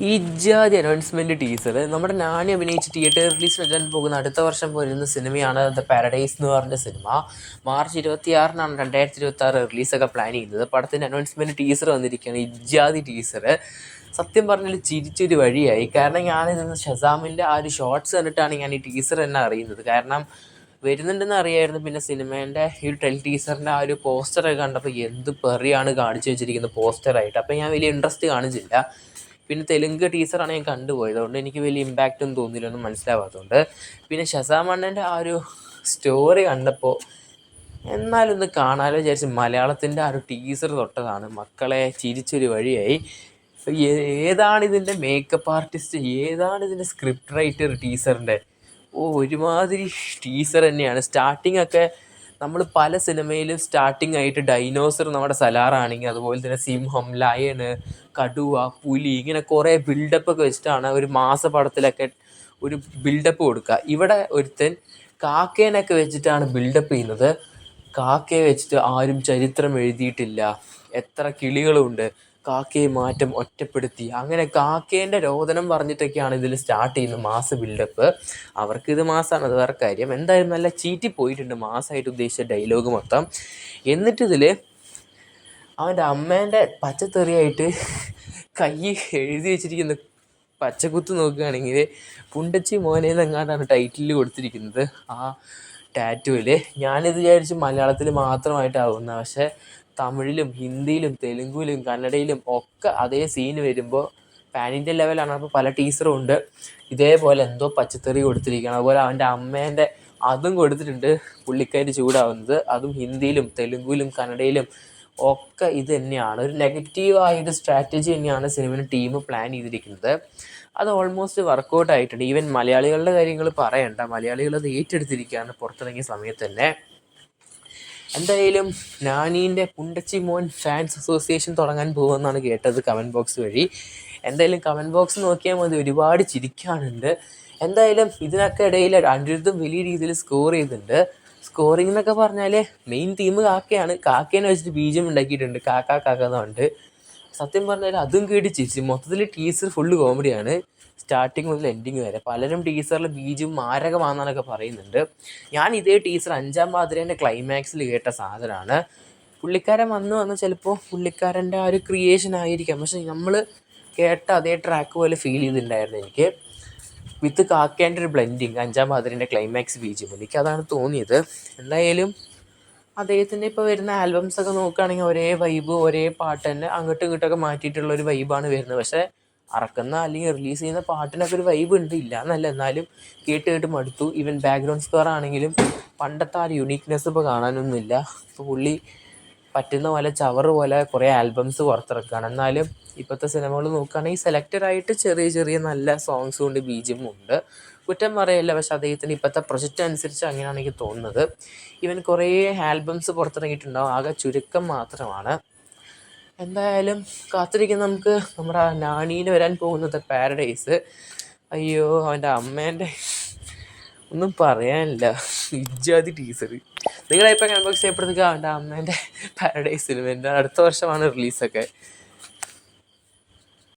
ഈ ജാതി announcement teaser നമ്മുടെ നാണി അഭിനയിച്ച് തിയേറ്റർ റിലീസ് വരാൻ പോകുന്ന അടുത്ത വർഷം പോരുന്ന സിനിമയാണ് ദ പാരഡൈസ് എന്ന് പറഞ്ഞ സിനിമ. മാർച്ച് ഇരുപത്തി ആറിനാണ് രണ്ടായിരത്തി ഇരുപത്തി ആറ് റിലീസൊക്കെ പ്ലാൻ ചെയ്യുന്നത്. പടത്തിന്റെ അനൗൺസ്മെന്റ് ടീസർ വന്നിരിക്കുകയാണ്. ഇജാതി ടീസർ സത്യം പറഞ്ഞാൽ ചിരിച്ചൊരു വഴിയായി. കാരണം ഞാനിന്ന് ഷസാമിന്റെ ആ ഒരു ഷോർട്സ് കണ്ടിട്ടാണ് ഞാൻ ഈ ടീസർ തന്നെ അറിയുന്നത്. കാരണം വരുന്നുണ്ടെന്ന് അറിയായിരുന്നു പിന്നെ സിനിമേന്റെ ഈ ടെൽ ടീസറിന്റെ ആ ഒരു പോസ്റ്ററൊക്കെ കണ്ടപ്പോൾ എന്ത് പെറിയാണ് കാണിച്ചു വെച്ചിരിക്കുന്നത് പോസ്റ്ററായിട്ട് അപ്പോൾ ഞാൻ വലിയ ഇൻട്രസ്റ്റ് കാണിച്ചില്ല. പിന്നെ തെലുങ്ക് ടീച്ചറാണ് ഞാൻ കണ്ടുപോയത്. അതുകൊണ്ട് എനിക്ക് വലിയ ഇമ്പാക്റ്റ് ഒന്നും തോന്നില്ല ഒന്നും മനസ്സിലാവാത്തതുകൊണ്ട്. പിന്നെ ഷസാമണ്ണന്റെ ആ ഒരു സ്റ്റോറി കണ്ടപ്പോൾ എന്നാലും ഒന്ന് കാണാമല്ലോ വിചാരിച്ച് മലയാളത്തിന്റെ ആ ഒരു ടീസർ തൊട്ടതാണ്. മക്കളെ ചിരിച്ചൊരു വഴിയായി. ഏതാണ് ഇതിന്റെ മേക്കപ്പ് ആർട്ടിസ്റ്റ് ഏതാണ് ഇതിന്റെ സ്ക്രിപ്റ്റ് റൈറ്റർ ടീസറിന്റെ ഓ ഒരുമാതിരി ടീസർ തന്നെയാണ്. സ്റ്റാർട്ടിംഗ് ഒക്കെ നമ്മൾ പല സിനിമയിലും സ്റ്റാർട്ടിംഗ് ആയിട്ട് ഡൈനോസർ നമ്മുടെ സലാറാണെങ്കിൽ അതുപോലെ തന്നെ സിംഹം ലയണ് കടുവ പുലി ഇങ്ങനെ കുറേ ബിൽഡപ്പ് ഒക്കെ വെച്ചിട്ടാണ് ഒരു മാസപടത്തിലൊക്കെ ഒരു ബിൽഡപ്പ് കൊടുക്കുക. ഇവിടെ ഒരുത്തൻ കാക്കേനൊക്കെ വെച്ചിട്ടാണ് ബിൽഡപ്പ് ചെയ്യുന്നത്. കാക്കയെ വെച്ചിട്ട് ആരും ചരിത്രം എഴുതിയിട്ടില്ല. എത്ര കിളികളുണ്ട്. കാക്കയെ മാറ്റം ഒറ്റപ്പെടുത്തി. അങ്ങനെ കാക്കേന്റെ രോദനം പറഞ്ഞിട്ടൊക്കെയാണ് ഇതിൽ സ്റ്റാർട്ട് ചെയ്യുന്നത് മാസ് ബിൽഡപ്പ് അവർക്ക് ഇത് മാസമാണ് അത് വേറെ കാര്യം. എന്തായാലും നല്ല ചീറ്റി പോയിട്ടുണ്ട് മാസമായിട്ട് ഉദ്ദേശിച്ച ഡയലോഗ് മൊത്തം. എന്നിട്ടിതിൽ അവന്റെ അമ്മേന്റെ പച്ചത്തെറിയായിട്ട് കൈ എഴുതി വെച്ചിരിക്കുന്ന പച്ചക്കുത്ത് നോക്കുകയാണെങ്കിൽ പുണ്ടച്ചി മോനെ എന്നെങ്ങാണ്ടാണ് ടൈറ്റിൽ കൊടുത്തിരിക്കുന്നത്. ആ ടാറ്റുവിൽ ഞാനിത് വിചാരിച്ച് മലയാളത്തിൽ മാത്രമായിട്ടാവുന്ന. പക്ഷേ തമിഴിലും ഹിന്ദിയിലും തെലുങ്കിലും കന്നഡയിലും ഒക്കെ അതേ സീൻ വരുമ്പോൾ പാൻ ഇന്ത്യൻ ലെവലാണ് അപ്പോൾ പല ടീച്ചറും ഉണ്ട്. ഇതേപോലെ എന്തോ പച്ചത്തറി കൊടുത്തിരിക്കണം അതുപോലെ അവന്റെ അമ്മേന്റെ അതും കൊടുത്തിട്ടുണ്ട്. പുള്ളിക്കാരി ചൂടാവുന്നത്. അതും ഹിന്ദിയിലും തെലുങ്കിലും കന്നഡയിലും ഒക്കെ ഇത് തന്നെയാണ്. ഒരു നെഗറ്റീവായൊരു സ്ട്രാറ്റജി തന്നെയാണ് സിനിമയിൽ ടീം പ്ലാൻ ചെയ്തിരിക്കുന്നത്. അത് ഓൾമോസ്റ്റ് വർക്കൗട്ട് ആയിട്ടുണ്ട്. ഈവൻ മലയാളികളുടെ കാര്യങ്ങൾ പറയണ്ട. മലയാളികൾ അത് ഏറ്റെടുത്തിരിക്കുകയാണ് പുറത്തിറങ്ങിയ സമയത്ത് തന്നെ. എന്തായാലും നാനീന്റെ കുണ്ടച്ചി മോൻ ഫാൻസ് അസോസിയേഷൻ തുടങ്ങാൻ പോകുമെന്നാണ് കേട്ടത് കമന്റ് ബോക്സ് വഴി. എന്തായാലും കമന്റ് ബോക്സ് നോക്കിയാൽ മതി. ഒരുപാട് ചിരിക്കാനുണ്ട്. എന്തായാലും ഇതിനൊക്കെ ഇടയിൽ അനിരുദ്ധം വലിയ രീതിയിൽ സ്കോർ ചെയ്തിട്ടുണ്ട്. സ്കോറിംഗ് എന്നൊക്കെ പറഞ്ഞാൽ മെയിൻ തീം കാക്കയാണ്. കാക്കേനെ വെച്ചിട്ട് ബീജം ഉണ്ടാക്കിയിട്ടുണ്ട്. കാക്ക കാക്ക എന്നുണ്ട് സത്യം പറഞ്ഞാൽ അതും കേട്ട് ചിരിച്ചു. മൊത്തത്തിൽ ടീസർ ഫുള്ള് കോമഡിയാണ് സ്റ്റാർട്ടിങ് മുതൽ എൻഡിങ് വരെ. പലരും ടീസറിൽ ബീജും മാരകമാണെന്നൊക്കെ പറയുന്നുണ്ട്. ഞാൻ ഇതേ ടീസർ അഞ്ചാം പാതിരേന്റെ ക്ലൈമാക്സിൽ കേട്ട സാധനമാണ് പുള്ളിക്കാരൻ വന്നു വന്ന് ചിലപ്പോൾ പുള്ളിക്കാരന്റെ ആ ഒരു ക്രിയേഷൻ ആയിരിക്കാം. പക്ഷെ നമ്മൾ കേട്ട അതേ ട്രാക്ക് പോലെ ഫീൽ ചെയ്തിട്ടുണ്ടായിരുന്നു എനിക്ക്. വിത്ത് കാക്കേന്റെ ഒരു ബ്ലെൻഡിങ് അഞ്ചാം മാതിരിന്റെ ക്ലൈമാക്സ് ബീജിയും എനിക്ക് അതാണ് തോന്നിയത്. എന്തായാലും അദ്ദേഹത്തിന്റെ ഇപ്പോൾ വരുന്ന ആൽബംസ് ഒക്കെ നോക്കുകയാണെങ്കിൽ ഒരേ വൈബ് ഒരേ പാട്ട് തന്നെ അങ്ങോട്ടും ഇങ്ങോട്ടൊക്കെ മാറ്റിയിട്ടുള്ള ഒരു വൈബാണ് വരുന്നത്. പക്ഷേ അറക്കുന്ന അല്ലെങ്കിൽ റിലീസ് ചെയ്യുന്ന പാട്ടിനൊക്കെ ഒരു വൈബ് ഉണ്ട്. ഇല്ല എന്നല്ല. എന്നാലും കേട്ട് കേട്ട് മടുത്തു. ഈവൻ ബാക്ക്ഗ്രൗണ്ട് സ്കോർ ആണെങ്കിലും പണ്ടത്തെ ആ ഒരു യുണീക്നെസ് ഇപ്പോൾ കാണാനൊന്നുമില്ല. ഇപ്പോൾ പുള്ളി പറ്റുന്ന പോലെ ചവറ് പോലെ കുറേ ആൽബംസ് പുറത്തിറക്കുകയാണ്. എന്നാലും ഇപ്പോഴത്തെ സിനിമകൾ നോക്കുകയാണെങ്കിൽ സെലക്റ്റഡ് ആയിട്ട് ചെറിയ ചെറിയ നല്ല സോങ്സ് കൊണ്ട് ബീജും ഉണ്ട്. കുറ്റം പറയല്ല പക്ഷെ അദ്ദേഹത്തിന് ഇപ്പോഴത്തെ പ്രൊജക്റ്റ് അനുസരിച്ച് അങ്ങനെയാണ് എനിക്ക് തോന്നുന്നത്. ഇവൻ കുറേ ആൽബംസ് പുറത്തിറങ്ങിയിട്ടുണ്ടാവും ആകെ ചുരുക്കം മാത്രമാണ്. എന്തായാലും കാത്തിരിക്കുന്ന നമുക്ക് നമ്മുടെ നാണീന് വരാൻ പോകുന്നത് പാരഡൈസ് അയ്യോ അവന്റെ അമ്മേന്റെ ഒന്നും പറയാനില്ല. ഇജ്ജാതി ടീസർ നിങ്ങളെ ഇപ്പം കൺബോക്സ് ചെയ്യപ്പെടുന്നത് അവന്റെ അമ്മേന്റെ പാരഡൈസ് സിനിമ അടുത്ത വർഷമാണ് റിലീസൊക്കെ